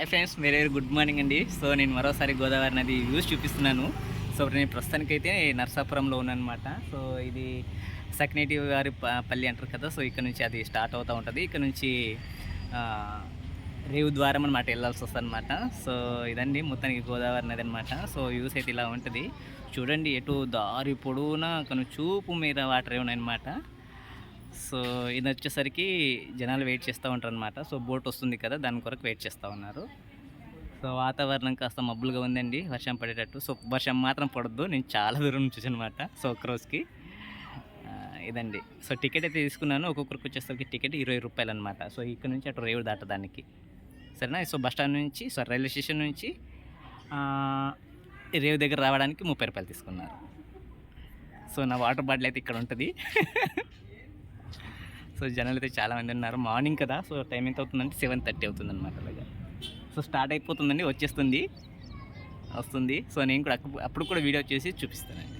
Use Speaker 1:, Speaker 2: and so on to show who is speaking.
Speaker 1: Hi friends మీరే good morning అండి. So నేను మరోసారి గోదావరి నది వ్యూస్ చూపిస్తున్నాను. సో నేను ప్రస్తుతానికైతే నర్సాపురంలో ఉన్నానమాట సో ఇది సక్నేటి గారి ప- పల్లి అంటారు కదా సో ఇక్కడ నుంచి అది స్టార్ట్ అవుతూ ఉంటుంది. ఇక్కడ నుంచి రేవు ద్వారం అనమాట వెళ్ళాల్సి వస్తుంది అనమాట సో ఇదండి మొత్తానికి గోదావరి నది అనమాట సో వ్యూస్ అయితే ఇలా ఉంటుంది. చూడండి ఎటు దారి పొడవునా కొన్ని చూపు మీద వాటర్ ఉన్నాయన్నమాట. సో ఇది వచ్చేసరికి జనాలు వెయిట్ చేస్తూ ఉంటారు అనమాట సో బోట్ వస్తుంది కదా దాని కొరకు వెయిట్ చేస్తూ ఉన్నారు. సో వాతావరణం కాస్త మబ్బులుగా ఉందండి వర్షం పడేటట్టు. సో వర్షం మాత్రం పడద్దు నేను చాలా దూరం నుంచి అనమాట సో ఒక రోజుకి. ఇదండి. సో టికెట్ అయితే తీసుకున్నాను ఒక్కొక్కరికి వచ్చేసరికి టికెట్ ఇరవై రూపాయలు అనమాట సో ఇక్కడ నుంచి అటు రేవు దాటడానికి సరేనా? సో బస్ స్టాండ్ నుంచి సో రైల్వే స్టేషన్ నుంచి రేవు దగ్గర రావడానికి ముప్పై రూపాయలు తీసుకున్నారు. సో నా వాటర్ బాటిల్ అయితే ఇక్కడ ఉంటుంది. సో జనాలు అయితే చాలామంది ఉన్నారు. మార్నింగ్ కదా సో టైం ఎంత అవుతుందంటే సెవెన్ థర్టీ అవుతుంది అనమాట అలాగా. సో స్టార్ట్ అయిపోతుందండి వచ్చేస్తుంది. వస్తుంది. సో నేను కూడా అప్పుడు కూడా వీడియో చేసి చూపిస్తానండి.